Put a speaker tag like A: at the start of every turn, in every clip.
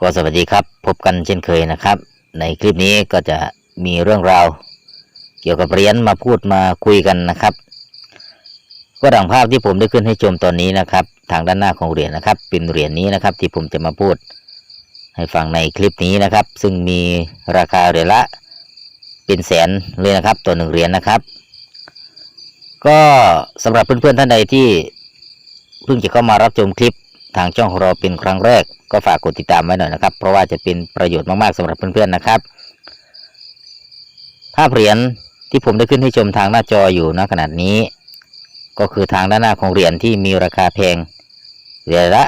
A: ก็สวัสดีครับ พบกันเช่นเคยนะครับ ในคลิปนี้ก็จะมีเรื่องราว เกี่ยวกับเหรียญมาพูดมาคุยกันนะครับ ก็ดังภาพที่ผมได้ขึ้นให้ชมตอนนี้นะครับ ทางด้านหน้าของเหรียญนะครับ เป็นเหรียญนี้นะครับ ที่ผมจะมาพูด ให้ฟังในคลิปนี้นะครับ ซึ่งมีราคาเหรียญละ เป็นแสนเลยนะครับตัวหนึ่งเหรียญนะครับ ก็สำหรับเพื่อนๆท่านใดที่เพิ่งจะเข้ามารับชมคลิปทางช่องของเราเป็นครั้งแรก ก็ฝากกดติดตามไว้หน่อยนะครับ เพราะว่าจะเป็นประโยชน์มากๆสำหรับเพื่อนๆนะครับ ภาพเหรียญที่ผมได้ขึ้นให้ชมทางหน้าจออยู่ณขนาดนี้ ก็คือทางด้านหน้าของเหรียญที่มีราคาแพงเหรียญละ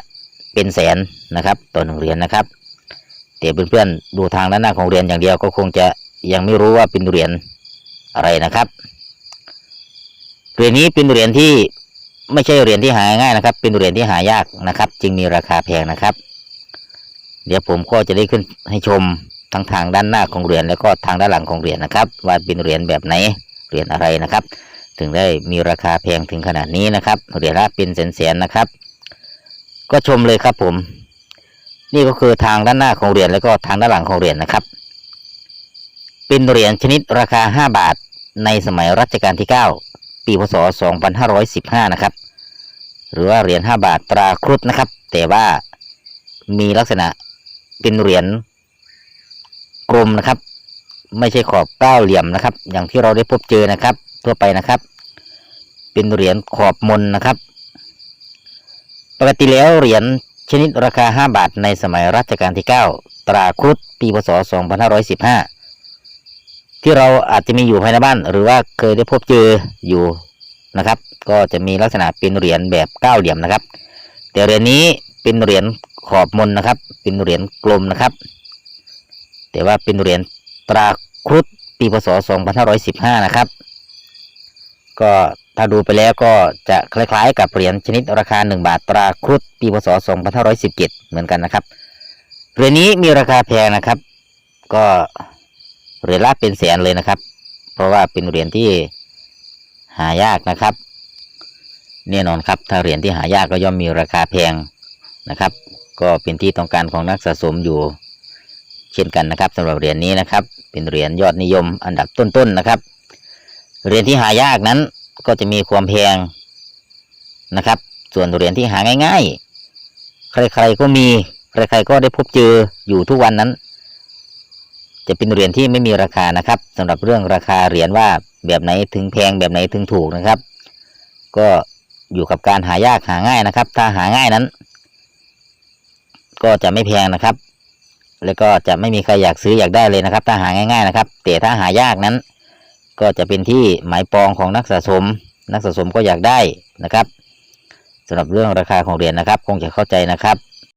A: เป็นแสนนะครับต่อหนึ่งเหรียญนะครับแต่เพื่อนๆดูทางด้านหน้าของเหรียญอย่างเดียวก็คงจะยังไม่รู้ว่าเป็นเหรียญอะไรนะครับเหรียญนี้เป็นเหรียญที่ไม่ใช่เหรียญที่หาง่ายนะครับ เป็นเหรียญที่หายากนะครับ จึงมีราคาแพงนะครับ เดี๋ยวผมก็จะได้ขึ้นให้ชมทั้งทางด้านหน้าของเหรียญแล้วก็ทางด้านหลังของเหรียญนะครับ ว่าเป็นเหรียญแบบไหนเหรียญอะไรนะครับ ถึงได้มีราคาแพงถึงขนาดนี้นะครับเหรียญละเป็นแสนๆนะครับ ก็ชมเลยครับผม นี่ก็คือทางด้านหน้าของเหรียญแล้วก็ทางด้านหลังของเหรียญนะครับ เป็นเหรียญชนิดราคา 5 บาท ในสมัยรัชกาลที่ 9 ปีพศ 2515 นะครับ หรือว่าเหรียญ5บาทตราครุฑนะครับ แต่ว่ามีลักษณะ เป็นเหรียญกลมนะครับ ไม่ใช่ขอบเก้าเหลี่ยมนะครับ อย่างที่เราได้พบเจอนะครับ ทั่วไปนะครับ เป็นเหรียญขอบมนนะครับ ปกติแล้วเหรียญชนิดราคา 5 บาทในสมัยรัชกาลที่ 9 ตราครุฑปีพศ 2515 ที่เราอาจจะมีอยู่ภายในบ้าน หรือว่าเคยได้พบเจออยู่นะครับ ก็จะมีลักษณะเป็นเหรียญแบบเก้าเหลี่ยมนะครับ แต่เหรียญนี้เป็นเหรียญ ขอบมนนะครับ เป็นเหรียญกลมนะครับ แต่ว่าเป็นเหรียญตราครุฑปีพศ 2515 นะครับ ก็ถ้าดูไปแล้วก็จะคล้ายๆ กับเหรียญชนิดราคา 1 บาทตราครุฑปีพศ 2517 เหมือนกันนะครับ เหรียญนี้มีราคาแพงนะครับ ก็เหรียญละเป็นแสนเลยนะครับ เพราะว่าเป็นเหรียญที่หายากนะครับแน่นอนครับ ถ้าเหรียญที่หายากก็ย่อมมีราคาแพงนะครับ ก็เป็นที่ต้องการของนักสะสมอยู่เช่นกันนะครับสำหรับเหรียญนี้นะครับ เป็นเหรียญยอดนิยมอันดับต้นๆนะครับเหรียญที่หายากนั้นก็จะมีความแพงนะครับ ส่วนเหรียญที่หาง่าย ๆ ใครๆก็มี ใครๆก็ได้พบเจออยู่ทุกวันนั้น จะเป็นเหรียญที่ไม่มีราคานะครับสำหรับเรื่องราคาเหรียญว่าแบบไหนถึงแพงแบบไหนถึงถูกนะครับ ก็อยู่กับการหายากหาง่ายนะครับ ถ้าหาง่ายนั้น ก็จะไม่แพงนะครับ แล้วก็จะไม่มีใครอยากซื้ออยากได้เลยนะครับ ถ้าหาง่าย ๆนะครับ แต่ถ้าหายากนั้น ก็จะเป็นที่หมายปองของนักสะสม นักสะสมก็อยากได้นะครับสำหรับเรื่องราคาของเหรียญนะครับ คงจะเข้าใจนะครับ